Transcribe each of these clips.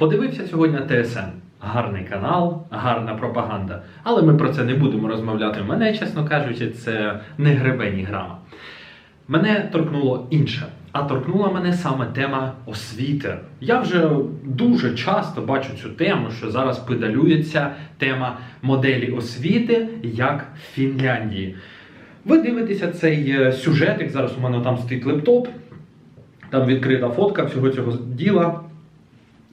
Подивився сьогодні ТСН. Гарний канал, гарна пропаганда. Але ми про це не будемо розмовляти. Мене, чесно кажучи, це не гребе ні грама. Мене торкнуло інше. А торкнула мене саме тема освіти. Я вже дуже часто бачу цю тему, що зараз педалюється тема моделі освіти як в Фінляндії. Ви дивитеся цей е, сюжетик. Зараз у мене там стоїть лептоп, там відкрита фотка всього цього діла.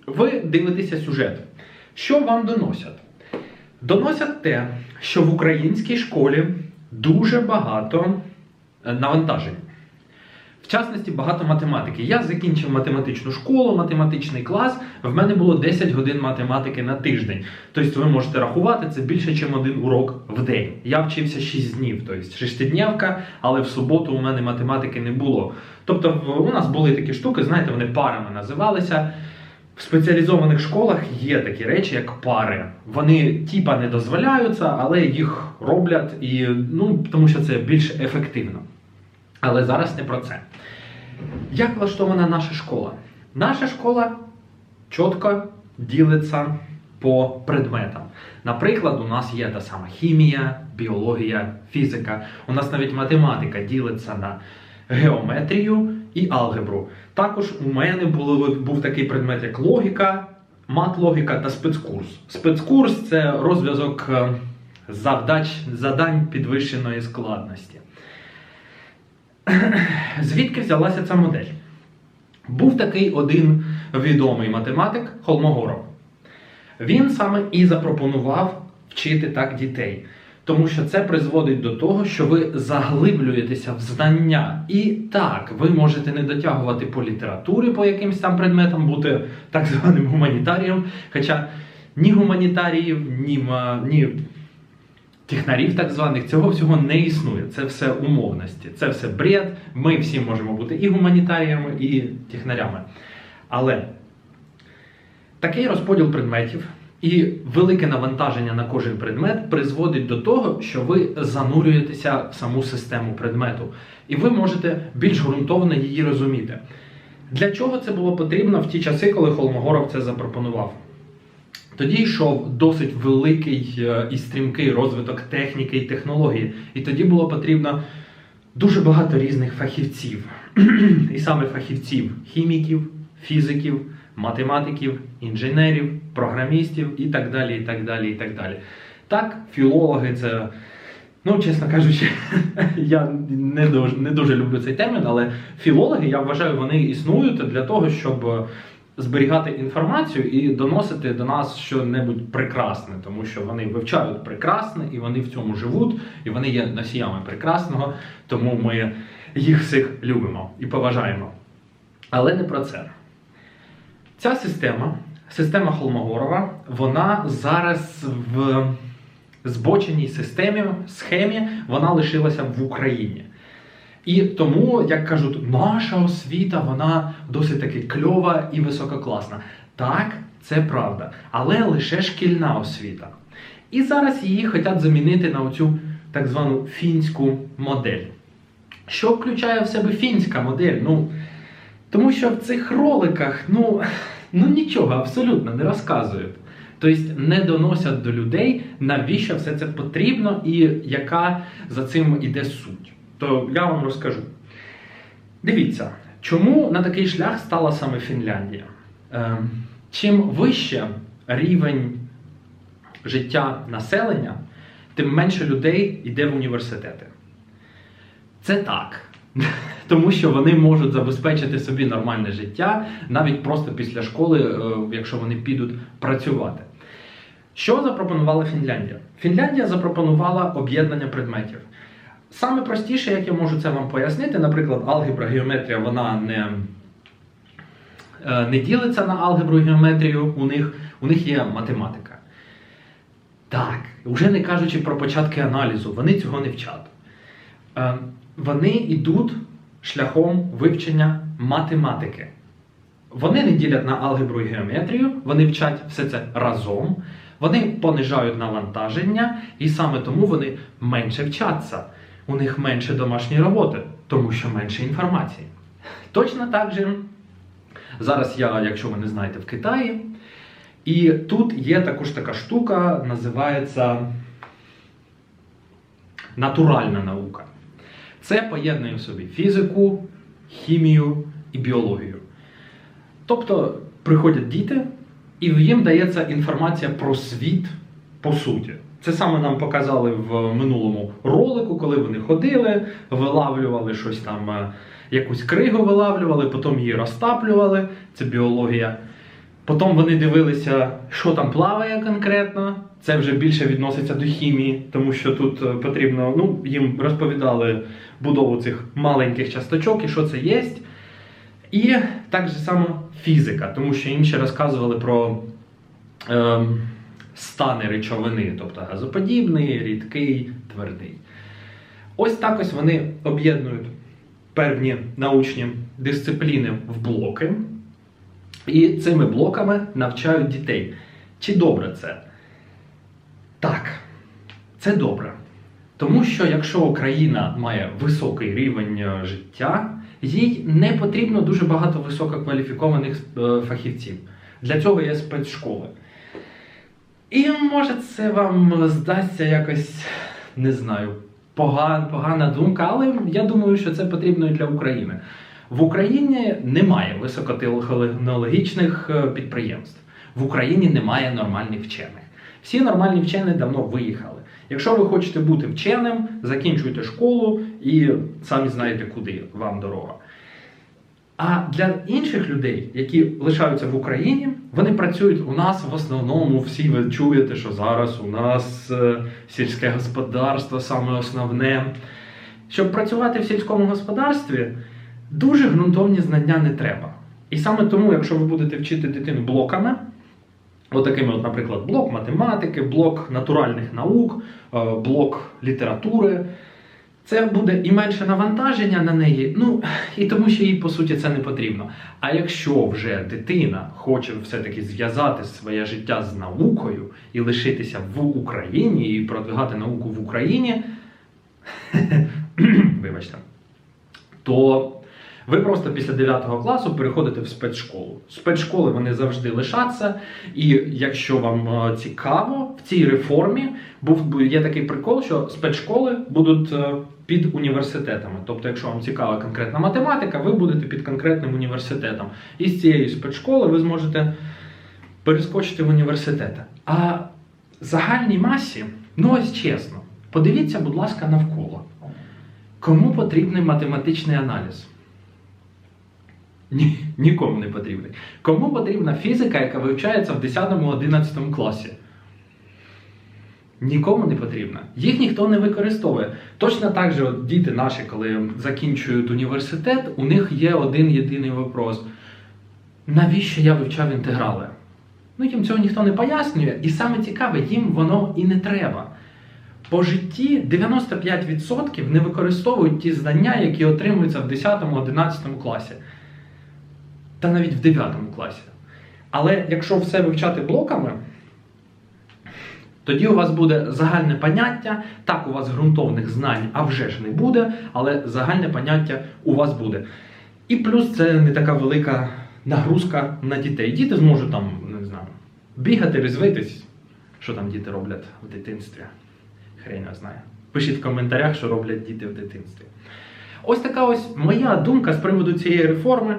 Ви дивитеся сюжет. Що вам доносять? Доносять те, що в українській школі дуже багато е, навантажень. В частності багато математики. Я закінчив математичну школу, математичний клас. В мене було 10 годин математики на тиждень. Тобто ви можете рахувати це більше, ніж один урок в день. Я вчився 6 днів, тобто шестидневка, але в суботу у мене математики не було. Тобто у нас були такі штуки, знаєте, вони парами називалися. В спеціалізованих школах є такі речі, як пари. Вони типа не дозволяються, але їх роблять і ну тому що це більш ефективно. Але зараз не про це. Як влаштована наша школа? Наша школа чітко ділиться по предметам. Наприклад, у нас є та сама хімія, біологія, фізика. У нас навіть математика ділиться на геометрію і алгебру. Також у мене було, був такий предмет, як логіка, мат-логіка та спецкурс. Спецкурс це розв'язок е, завдач, задань підвищеної складності. Звідки взялася ця модель? Був такий один відомий математик Холмогоров. Він саме і запропонував вчити так дітей, тому що це призводить до того, що ви заглиблюєтеся в знання. І так, ви можете не дотягувати по літературі по якимсь там предметам, бути так званим гуманітарієм. Хоча ні гуманітаріїв, ні, ні технарів так званих, цього всього не існує. Це все умовності, це все бред. Ми всі можемо бути і гуманітаріями, і технарями. Але такий розподіл предметів і велике навантаження на кожен предмет призводить до того, що ви занурюєтеся в саму систему предмету, і ви можете більш ґрунтовно її розуміти. Для чого це було потрібно в ті часи, коли Холмогоров це запропонував? Тоді йшов досить великий е, і стрімкий розвиток техніки і технології, і тоді було потрібно дуже багато різних фахівців, і саме фахівців хіміків, фізиків, математиків, інженерів, програмістів і так далі. і так далі, і так далі. Так, філологи це. Ну, чесно кажучи, я не дуже, не дуже люблю цей термін, але філологи, я вважаю, вони існують для того, щоб е, зберігати інформацію і доносити до нас щось прекрасне, тому що вони вивчають прекрасне і вони в цьому живуть, і вони є носіями прекрасного, тому ми їх всіх любимо і поважаємо. Але не про це. Ця система, система Холмогорова, вона зараз в збоченій системі, схемі, вона лишилася в Україні. І тому, як кажуть, наша освіта вона досить таки кльова і висококласна. Так, це правда, але лише шкільна освіта. І зараз її хочуть замінити на оцю так звану фінську модель. Що включає в себе фінська модель? Ну, тому що в цих роликах ну, ну нічого абсолютно не розказують. Тобто не доносять до людей, навіщо все це потрібно і яка за цим іде суть. То я вам розкажу. Дивіться, чому на такий шлях стала саме Фінляндія? Ем, чим вище рівень життя населення, тим менше людей йде в університети. Це так. Тому що вони можуть забезпечити собі нормальне життя навіть просто після школи, е, якщо вони підуть працювати. Що запропонувала Фінляндія? Фінляндія запропонувала об'єднання предметів. Саме простіше, як я можу це вам пояснити, наприклад, алгебра, геометрія, вона не, е, не ділиться на алгебру і геометрію, у них, у них є математика. Так, вже не кажучи про початки аналізу, вони цього не вчать. Вони йдуть шляхом вивчення математики. Вони не ділять на алгебру і геометрію, вони вчать все це разом, вони понижають навантаження, і саме тому вони менше вчаться. У них менше домашньої роботи, тому що менше інформації. Точно так же Зараз я, якщо ви не знаєте, в Китаї. І тут є також така штука, називається натуральна наука. Це поєднує в собі фізику, хімію і біологію. Тобто приходять діти, і їм дається інформація про світ по суті. Це саме нам показали в минулому ролику, коли вони ходили, вилавлювали щось там, е, якусь кригу вилавлювали, потім її розтаплювали. Це біологія. Потім вони дивилися, що там плаває конкретно. Це вже більше відноситься до хімії, тому що тут е, потрібно, ну, їм розповідали будову цих маленьких часточок і що це є. І так же само фізика, тому що їм ще розказували про е, стани речовини, тобто газоподібний, рідкий, твердий. Ось так ось вони об'єднують певні научні дисципліни в блоки. І цими блоками навчають дітей. Чи добре це? Так, це добре. Тому що якщо Україна має високий рівень е, життя, їй не потрібно дуже багато висококваліфікованих е, фахівців. Для цього є спецшколи. І може це вам здасться якось, не знаю, погана, погана думка, але я думаю, що це потрібно і для України. В Україні немає високотехнологічних е, підприємств. В Україні немає нормальних вчених. Всі нормальні вчені давно виїхали. Якщо ви хочете бути вченим, закінчуйте школу і самі знаєте, куди вам дорога. А для інших людей, які лишаються в Україні, вони працюють у нас в основному. Всі ви чуєте, що зараз у нас е, сільське господарство саме основне. Щоб працювати в сільському господарстві, дуже ґрунтовні знання не треба. І саме тому, якщо ви будете вчити дитину блоками, отакими, от, наприклад, блок математики, блок натуральних наук, е, блок літератури. Це буде і менше навантаження на неї, ну і тому, що їй по суті це не потрібно. А якщо вже дитина хоче все-таки зв'язати своє життя з наукою і лишитися в Україні і продвигати науку в Україні, вибачте, то ви просто після 9 класу переходите в спецшколу. Спецшколи вони завжди лишаться. І якщо вам е, цікаво, в цій реформі був є такий прикол, що спецшколи будуть е, під університетами. Тобто, якщо вам цікава конкретна математика, ви будете під конкретним університетом. І з цієї спецшколи ви зможете перескочити в університети. А загальній масі, ну ось чесно, подивіться, будь ласка, навколо. Кому потрібний математичний аналіз? Ні, нікому не потрібний. Кому потрібна фізика, яка вивчається в 10-11 класі? Нікому не потрібна. Їх ніхто не використовує. Точно так же от діти наші, коли закінчують університет, у них є один єдиний вопрос. Навіщо я вивчав інтеграли? Ну, їм цього ніхто не пояснює, і саме цікаве, їм воно і не треба. По житті 95% не використовують ті знання, які отримуються в 10-11 класі та навіть в 9 класі. Але якщо все вивчати блоками, тоді у вас буде загальне поняття, так у вас ґрунтовних знань, а вже ж не буде, але загальне поняття у вас буде. І плюс це не така велика нагрузка на дітей. Діти зможуть там, не знаю, бігати, розвитись. Що там діти роблять в дитинстві? Хрень знає. Пишіть в коментарях, що роблять діти в дитинстві. Ось така ось моя думка з приводу цієї реформи.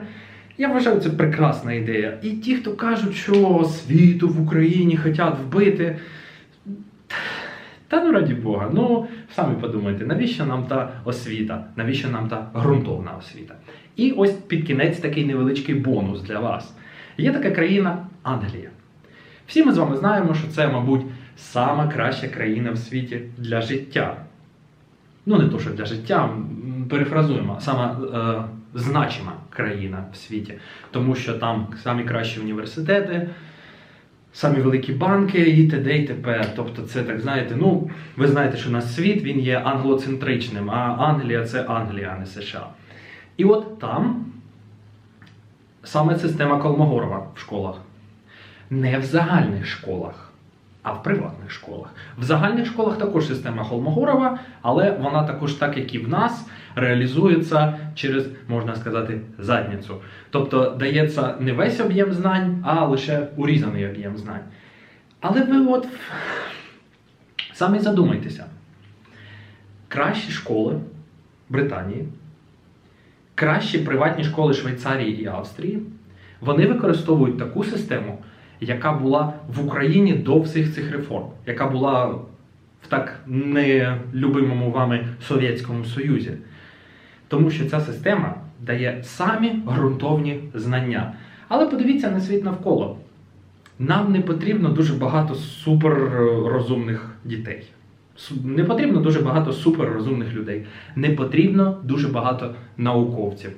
Я вважаю, це прекрасна ідея. І ті, хто кажуть, що світу в Україні хочуть вбити. Та ну раді Бога, ну самі подумайте, навіщо нам та освіта, навіщо нам та ґрунтовна освіта? І ось під кінець такий невеличкий бонус для вас. Є така країна Англія. Всі ми з вами знаємо, що це, мабуть, сама краща країна в світі для життя. Ну, не то, що для життя, перефразуємо, сама е, значима країна в світі, тому що там самі кращі університети, самі великі банки і т.д. і т.п. Тобто, це так знаєте, ну ви знаєте, що наш світ він є англоцентричним, а Англія це Англія, а не США. І от там саме система Колмогорова в школах. Не в загальних школах, а в приватних школах. В загальних школах також система Холмогорова, але вона також, так як і в нас, реалізується через, можна сказати, задницю. Тобто дається не весь об'єм знань, а лише урізаний об'єм знань. Але ви от самі задумайтеся. Кращі школи Британії, кращі приватні школи Швейцарії і Австрії, вони використовують таку систему, яка була в Україні до всіх цих реформ, яка була в так нелюбимому вами Совєтському Союзі. Тому що ця система дає самі ґрунтовні знання. Але подивіться на світ навколо. Нам не потрібно дуже багато суперрозумних дітей. Не потрібно дуже багато суперрозумних людей. Не потрібно дуже багато науковців.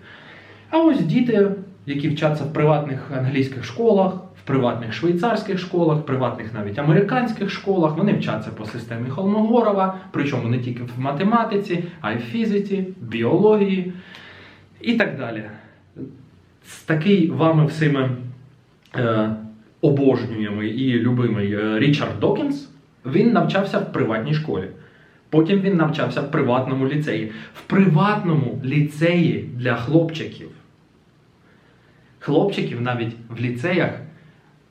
А ось діти, які вчаться в приватних англійських школах, в приватних швейцарських школах, в приватних навіть американських школах, вони вчаться по системі Холмогорова, причому не тільки в математиці, а й в фізиці, біології і так далі. Такий вами всіми е, обожнюємий і любимий е, Річард Докінс, він навчався в приватній школі. Потім він навчався в приватному ліцеї. В приватному ліцеї для хлопчиків. Хлопчиків навіть в ліцеях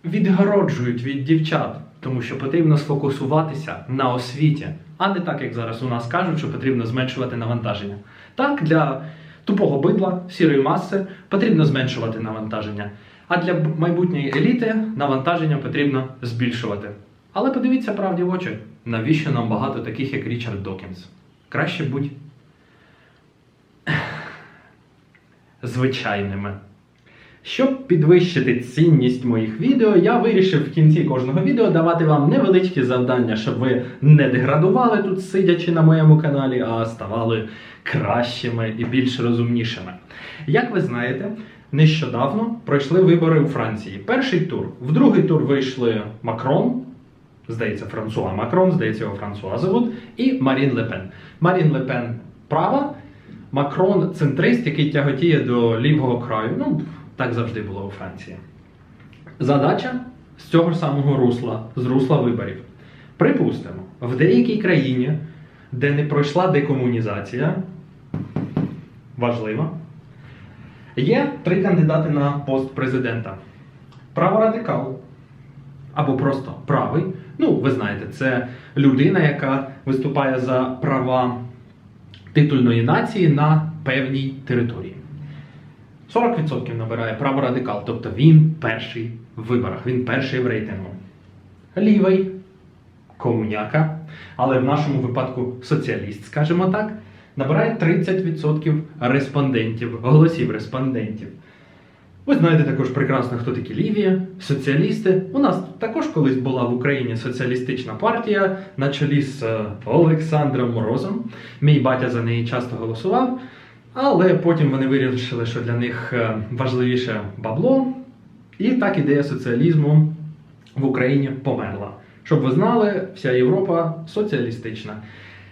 відгороджують від дівчат, тому що потрібно сфокусуватися на освіті, а не так, як зараз у нас кажуть, що потрібно зменшувати навантаження. Так, для тупого бидла, сірої маси потрібно зменшувати навантаження. А для майбутньої еліти навантаження потрібно збільшувати. Але подивіться правді в очі, навіщо нам багато таких, як Річард Докінс? Краще будь звичайними. Щоб підвищити цінність моїх відео, я вирішив в кінці кожного відео давати вам невеличкі завдання, щоб ви не деградували тут, сидячи на моєму каналі, а ставали кращими і більш розумнішими. Як ви знаєте, нещодавно пройшли вибори у Франції. Перший тур. В другий тур вийшли Макрон, здається, Франсуа Макрон, здається, його Франсуа зовут, і Марін Лепен. Марін Лепен права, Макрон центрист, який тяготіє до лівого краю. Ну, так завжди було у Франції. Задача з цього самого русла, з русла виборів. Припустимо, в деякій країні, де не пройшла декомунізація, важливо, є три кандидати на пост президента: праворадикал або просто правий. Ну, ви знаєте, це людина, яка виступає за права титульної нації на певній території. 40% набирає праворадикал, тобто він перший в виборах, він перший в рейтингу. Лівий комуняка, але в нашому випадку соціаліст, скажімо так, набирає 30% респондентів, голосів респондентів. Ви знаєте також прекрасно, хто такі ліві, соціалісти. У нас також колись була в Україні соціалістична партія на чолі з е, Олександром Морозом. Мій батя за неї часто голосував, але потім вони вирішили, що для них е, важливіше бабло. І так ідея соціалізму в Україні померла. Щоб ви знали, вся Європа соціалістична.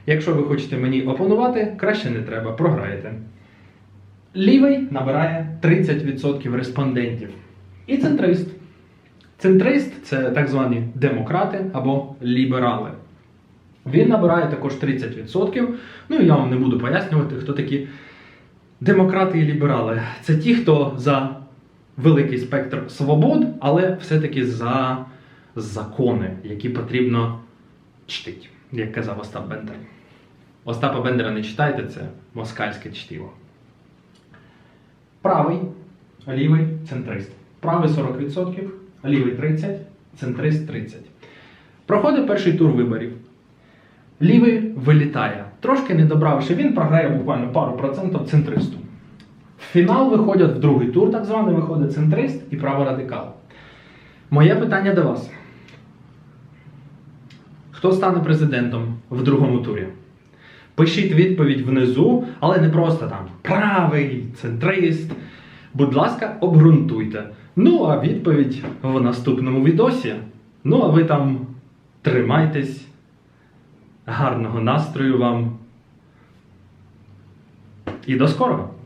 Якщо ви хочете мені опонувати, краще не треба, програєте. Лівий набирає 30% респондентів. І центрист. Центрист це так звані демократи або ліберали. Він набирає також 30%. Ну і я вам не буду пояснювати, хто такі демократи і ліберали. Це ті, хто за великий спектр свобод, але все-таки за закони, які потрібно чтити, як казав Остап Бендер. Остапа Бендера не читайте, це москальське чтиво. Правий, лівий, центрист. Правий 40%, лівий 30%, центрист 30%. Проходить перший тур виборів. Лівий вилітає. Трошки не добравши, він програє буквально пару процентів центристу. В фінал виходять в другий тур, так званий, виходить центрист і праворадикал. Моє питання до вас. Хто стане президентом в другому турі? Пишіть відповідь внизу, але не просто там правий, центрист. Будь ласка, обґрунтуйте. Ну, а відповідь в наступному відосі. Ну, а ви там тримайтесь. Гарного настрою вам. І до скорого!